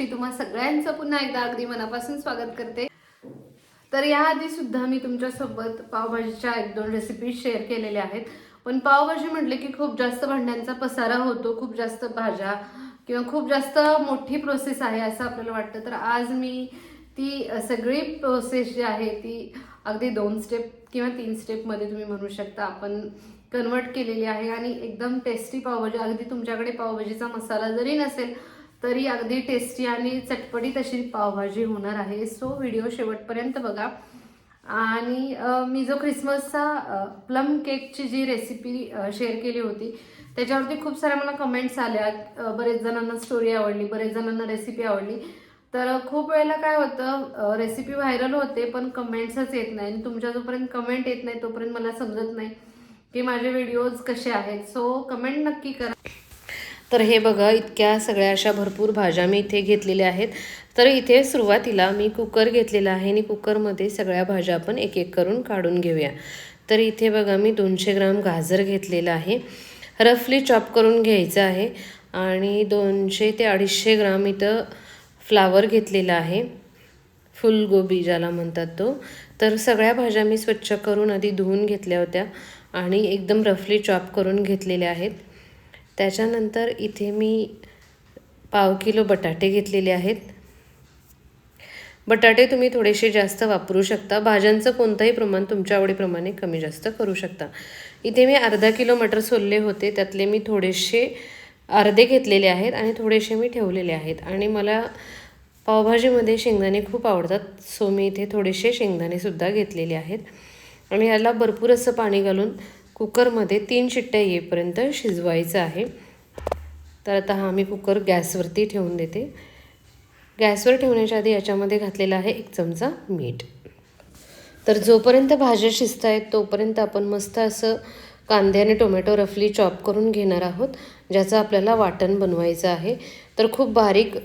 मीनाक्षी तुम्हा सगळ्यांचं पुन्हा एकदा अगदी मनापासून स्वागत करते. तर याआधी सुद्धा मी तुमच्यासोबत पावभाजीच्या एक दोन रेसिपी शेअर केलेल्या आहेत. पण पावभाजी म्हटले की खूप जास्त भांड्यांचा पसारा होतो खूप जास्त भाज्या किंवा खूप जास्त मोठी प्रोसेस आहे असं आपल्याला वाटतं. तर आज मी ती सगळी प्रोसेस जी आहे ती अगदी दोन स्टेप किंवा तीन स्टेपमध्ये तुम्ही म्हणू शकता. आपण कन्वर्ट केलेली आहे आणि एकदम टेस्टी पावभाजी. अगदी तुमच्याकडे पावभाजीचा मसाला जरी नसेल तरी अगदी टेस्टी आणि चटपटीत अशी पावभाजी होणार आहे. सो व्हिडिओ शेवटपर्यंत बघा. आणि मी जो ख्रिसमसचा प्लम केकची जी रेसिपी शेअर केली होती त्याच्यावरती खूप साऱ्या मला कमेंट्स आल्या. बरेच जणांना स्टोरी आवडली बरेच जणांना रेसिपी आवडली. तर खूप वेळेला काय होतं रेसिपी व्हायरल होते पण कमेंट्सच येत नाही. आणि तुमच्या जोपर्यंत कमेंट येत नाही तोपर्यंत मला समजत नाही की माझे व्हिडिओज कसे आहेत. सो कमेंट नक्की करा. तर हे बघा इतक्या सगळ्या अशा भरपूर भाज्या मी इथे घेतलेल्या आहेत. तर इथे सुरुवातीला मी कुकर घेतलेला आहे आणि कुकरमध्ये सगळ्या भाज्या आपण एक एक करून काढून घेऊया. तर इथे बघा मी दोनशे ग्राम गाजर घेतलेलं आहे. रफली चॉप करून घ्यायचं आहे आणि दोनशे ते अडीचशे ग्राम इथं फ्लावर घेतलेला आहे. फुलगोबी ज्याला म्हणतात तो. तर सगळ्या भाज्या मी स्वच्छ करून आधी धुवून घेतल्या होत्या आणि एकदम रफली चॉप करून घेतलेल्या आहेत. त्याच्यानंतर इथे मी पाव किलो बटाटे घेतलेले आहेत. बटाटे तुम्ही थोडेसे जास्त वापरू शकता. भाज्यांचं कोणतंही प्रमाण तुमच्या आवडीप्रमाणे कमी जास्त करू शकता. इथे मी अर्धा किलो मटर सोलले होते. त्यातले मी थोडेसे अर्धे घेतलेले आहेत आणि थोडेसे मी ठेवलेले आहेत. आणि मला पावभाजीमध्ये शेंगदाणे खूप आवडतात सो मी इथे थोडेसे शेंगदाणेसुद्धा घेतलेले आहेत. आणि याला भरपूर असं पाणी घालून कुकरमध्ये तीन शिट्ट्या येईपर्यंत शिजवायचं आहे. तर आता हा मी कुकर गॅसवरती ठेवून देते. गॅसवर ठेवण्याच्या आधी याच्यामध्ये घातलेला आहे एक चमचा मीठ. तर जोपर्यंत भाज्या शिजत आहेत तोपर्यंत आपण मस्त असं कांदे आणि टोमॅटो रफली चॉप करून घेणार आहोत ज्याचं आपल्याला वाटण बनवायचं आहे. तर खूप बारीक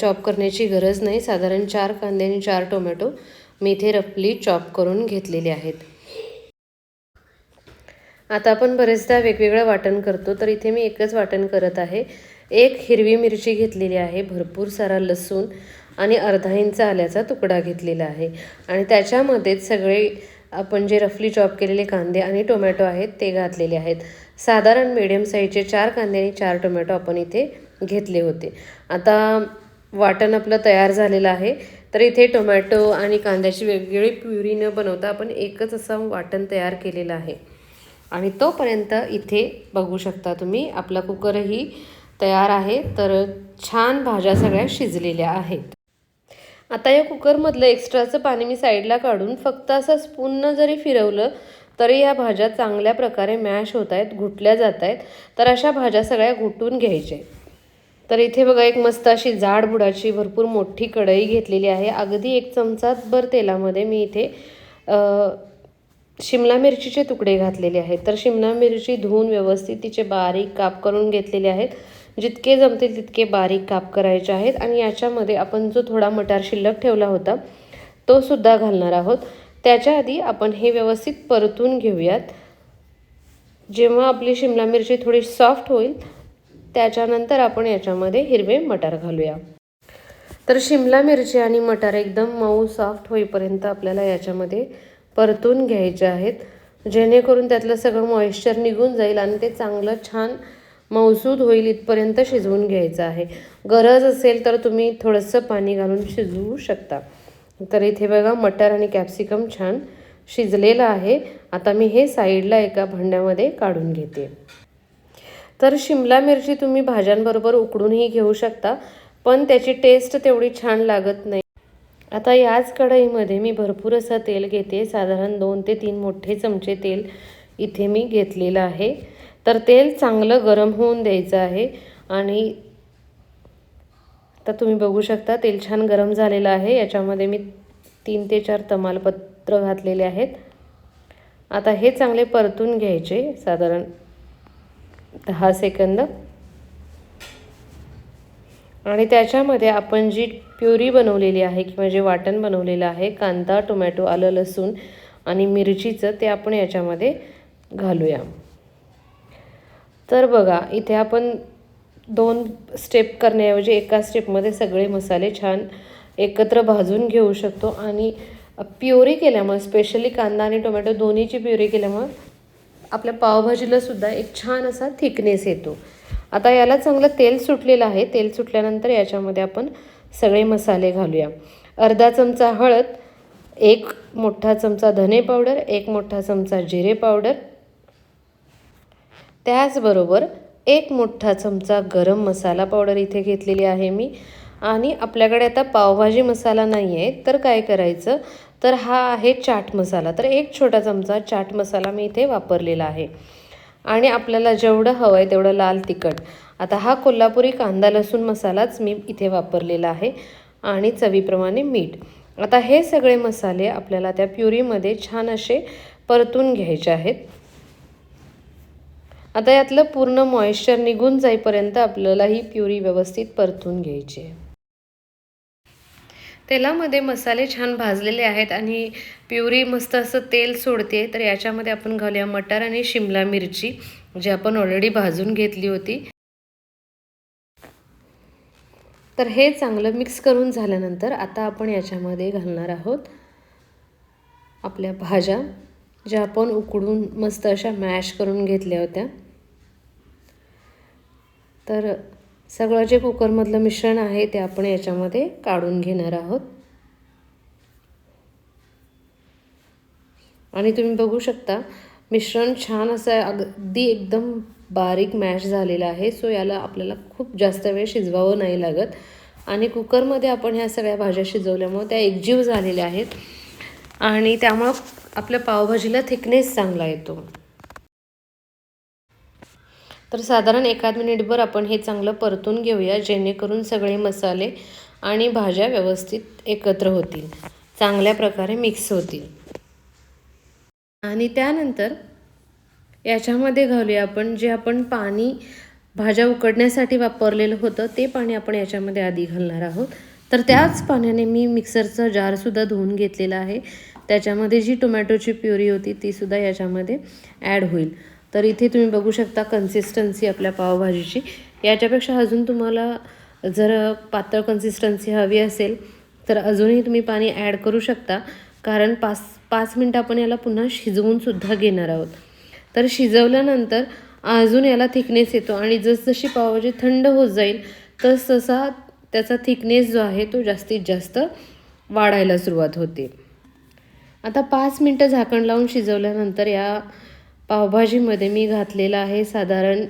चॉप करण्याची गरज नाही. साधारण चार कांदे आणि चार टोमॅटो मी इथे रफली चॉप करून घेतलेले आहेत. आता आपण बरेचदा वेगवेगळं वाटण करतो तर इथे मी एकच वाटण करत आहे. एक हिरवी मिरची घेतलेली आहे भरपूर सारा लसूण आणि अर्धा इंच आल्याचा तुकडा घेतलेला आहे. आणि त्याच्यामध्येच सगळे आपण जे रफली चॉप केलेले कांदे आणि टोमॅटो आहेत ते घातलेले आहेत. साधारण मिडियम साईजचे चार कांदे आणि चार टोमॅटो आपण इथे घेतले होते. आता वाटण आपलं तयार झालेलं आहे तर इथे टोमॅटो आणि कांद्याची वेगवेगळी प्युरी न बनवता आपण एकच असं वाटण तयार केलेलं आहे. आणि तोपर्यंत इथे बघू शकता तुम्ही आपला कुकरही तयार आहे. तर छान भाज्या सगळ्या शिजलेल्या आहेत. आता या कुकरमधलं एक्स्ट्राचं पाणी मी साईडला काढून फक्त असं स्पूननं जरी फिरवलं तरी या भाज्या चांगल्या प्रकारे मॅश होत आहेत घुटल्या जात आहेत. तर अशा भाज्या सगळ्या घुटून घ्यायच्या तर इथे बघा एक मस्त अशी जाड बुडाची भरपूर मोठी कढई घेतलेली आहे. अगदी एक चमचाभर तेलामध्ये मी इथे शिमला मिरचीचे तुकडे घातलेले आहेत. तर शिमला मिरची धुवून व्यवस्थित तिचे बारीक काप करून घेतलेले आहेत. जितके जमतील तितके बारीक काप करायचे आहेत आणि याच्यामध्ये आपण जो थोडा मटार शिल्लक ठेवला होता तो सुद्धा घालणार आहोत. त्याच्या आधी आपण हे व्यवस्थित परतून घेऊयात. जेव्हा आपली शिमला मिरची थोडी सॉफ्ट होईल त्याच्यानंतर आपण याच्यामध्ये हिरवे मटार घालूया. तर शिमला मिरची आणि मटार एकदम मऊ सॉफ्ट होईपर्यंत आपल्याला याच्यामध्ये परतून घ्यायचे आहेत. जेणेकरून त्यातलं सगळं मॉइश्चर निघून जाईल आणि ते चांगलं छान मौसूद होईल इथपर्यंत शिजवून घ्यायचं आहे. गरज असेल तर तुम्ही थोडंसं पाणी घालून शिजवू शकता. तर इथे बघा मटर आणि कॅप्सिकम छान शिजलेलं आहे. आता मी हे साईडला एका भांड्यामध्ये काढून घेते. तर शिमला मिरची तुम्ही भाज्यांबरोबर उकडूनही घेऊ शकता पण त्याची टेस्ट तेवढी छान लागत नाही. आता याच कढईमध्ये मी भरपूर असं तेल घेते. साधारण दोन ते तीन मोठे चमचे तेल इथे मी घेतलेलं आहे. तर तेल चांगलं गरम होऊन द्यायचं आहे आणि आता तुम्ही बघू शकता तेल छान गरम झालेलं आहे. याच्यामध्ये मी तीन ते चार तमालपत्र घातलेले आहेत. आता हे चांगले परतून घ्यायचे. साधारण दहा सेकंद. आणि त्याच्यामध्ये आपण जी प्युरी बनवलेली आहे किंवा जे वाटण बनवलेलं आहे कांदा टोमॅटो आलं लसूण आणि मिरचीचं ते आपण याच्यामध्ये घालूया. तर बघा इथे आपण दोन स्टेप करण्याऐवजी एका स्टेपमध्ये सगळे मसाले छान एकत्र भाजून घेऊ शकतो. आणि प्युरी केल्यामुळे स्पेशली कांदा आणि टोमॅटो दोन्हीची प्युरी केल्यामुळे आपल्या पावभाजीला सुद्धा एक छान असा थिकनेस येतो. आता याला चांगलं तेल सुटलेलं आहे. तेल सुटल्यानंतर याच्यामध्ये आपण सगळे मसाले घालूया. अर्धा चमचा हळद एक मोठा चमचा धने पावडर एक मोठा चमचा जिरे पावडर. त्याचबरोबर एक मोठा चमचा गरम मसाला पावडर इथे घेतलेली आहे मी. आणि आपल्याकडे आता पावभाजी मसाला नाही आहे तर काय करायचं? तर हा आहे चाट मसाला. तर एक छोटा चमचा चाट मसाला मी इथे वापरलेला आहे. आणि आपल्याला जेवढं हवं आहे तेवढं लाल तिखट. आता हा कोल्हापुरी कांदा लसूण मसालाच मी इथे वापरलेला आहे आणि चवीप्रमाणे मीठ. आता हे सगळे मसाले आपल्याला त्या प्युरीमध्ये छान असे परतून घ्यायचे आहेत. आता यातलं पूर्ण मॉइश्चर निघून जाईपर्यंत आपल्याला ही प्युरी व्यवस्थित परतून घ्यायची आहे. तेलामध्ये मसाले छान भाजलेले आहेत आणि प्युरी मस्त असं तेल सोडते. तर याच्यामध्ये आपण घालूया मटार आणि शिमला मिरची जी आपण ऑलरेडी भाजून घेतली होती. तर हे चांगलं मिक्स करून झाल्यानंतर आता आपण याच्यामध्ये घालणार आहोत आपल्या भाज्या ज्या आपण उकडून मस्त अशा मॅश करून घेतल्या होत्या. तर सगळं जे कुकरमधलं मिश्रण आहे ते आपण याच्यामध्ये काढून घेणार आहोत. आणि तुम्ही बघू शकता मिश्रण छान असं अगदी एकदम बारीक मॅश झालेलं आहे सो याला आपल्याला खूप जास्त वेळ शिजवावं नाही लागत. आणि कुकरमध्ये आपण ह्या सगळ्या भाज्या शिजवल्यामुळे त्या एकजीव झालेल्या आहेत. आणि त्यामुळं आपल्या पावभाजीला थिकनेस चांगला येतो. तर साधारण एखाद मिनिटभर आपण हे चांगलं परतून घेऊया जेणेकरून सगळे मसाले आणि भाज्या व्यवस्थित एकत्र होतील चांगल्या प्रकारे मिक्स होतील. आणि त्यानंतर याच्यामध्ये घालूया आपण जे आपण पाणी भाज्या उकडण्यासाठी वापरलेलं होतं ते पाणी आपण याच्यामध्ये आधी घालणार आहोत. तर त्याच पाण्याने मी मिक्सरचा जारसुद्धा धुवून घेतलेला आहे. त्याच्यामध्ये जी टोमॅटोची प्युरी होती तीसुद्धा याच्यामध्ये ॲड होईल. तर इथे तुम्ही बघू शकता कन्सिस्टन्सी आपल्या पावभाजीची. याच्यापेक्षा अजून तुम्हाला जर पातळ कन्सिस्टन्सी हवी असेल तर अजूनही तुम्ही पाणी ॲड करू शकता. कारण पाच पाच मिनटं आपण याला पुन्हा शिजवूनसुद्धा घेणार आहोत. तर शिजवल्यानंतर अजून याला थिकनेस येतो आणि जसजशी पावभाजी थंड होत जाईल तस तसा त्याचा थिकनेस जो आहे तो जास्तीत जास्त वाढायला सुरुवात होते. आता पाच मिनटं झाकण लावून शिजवल्यानंतर या पावभाजीमध्ये मी घातलेलं आहे साधारण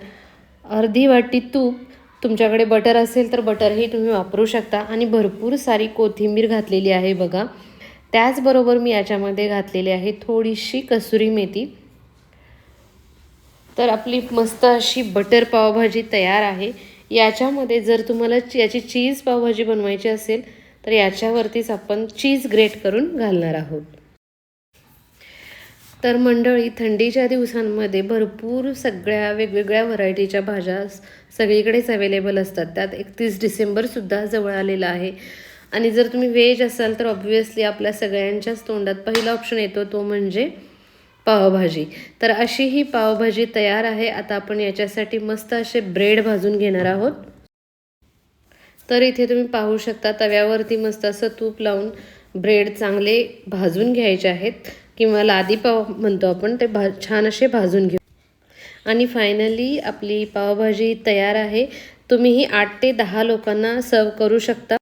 अर्धी वाटी तूप. तुमच्याकडे बटर असेल तर बटरही तुम्ही वापरू शकता. आणि भरपूर सारी कोथिंबीर घातलेली आहे बघा. त्याचबरोबर मी याच्यामध्ये घातलेली आहे थोडीशी कसुरी मेथी. तर आपली मस्त अशी बटर पावभाजी तयार आहे. याच्यामध्ये जर तुम्हाला याची चीज पावभाजी बनवायची असेल तर याच्यावरतीच आपण चीज ग्रेट करून घालणार आहोत. तर मंडळी थंडीच्या दिवसांमध्ये भरपूर सगळ्या वेगवेगळ्या व्हरायटीच्या भाज्या सगळीकडेच अवेलेबल असतात. त्यात एकतीस डिसेंबरसुद्धा जवळ आलेला आहे. आणि जर तुम्ही व्हेज असाल तर ऑब्व्हियसली आपल्या सगळ्यांच्याच तोंडात पहिला ऑप्शन येतो तो म्हणजे पावभाजी. तर अशी ही पावभाजी तयार आहे. आता आपण याच्यासाठी मस्त असे ब्रेड भाजून घेणार आहोत. तर इथे तुम्ही पाहू शकता तव्यावरती मस्त असं तूप लावून ब्रेड चांगले भाजून घ्यायचे आहेत. किंवा लादी पाव म्हणतो आपण ते भा छान असे भाजून घेऊ. आणि फायनली आपली पावभाजी तयार आहे. तुम्हीही आठ ते दहा लोकांना सर्व करू शकता.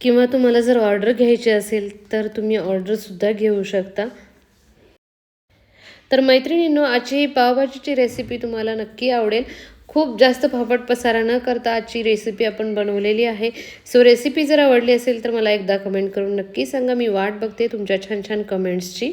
किंवा तुम्हाला जर ऑर्डर घ्यायची असेल तर तुम्ही ऑर्डरसुद्धा घेऊ शकता. तर मैत्रिणींनो आजची ही पावभाजीची रेसिपी तुम्हाला नक्की आवडेल. खूप जास्त फाफट पसारा न करता आजची रेसिपी आपण बनवलेली आहे. सो रेसिपी जर आवडली असेल तर मला एकदा कमेंट करून नक्की सांगा. मी वाट बघते तुमच्या छान छान कमेंट्सची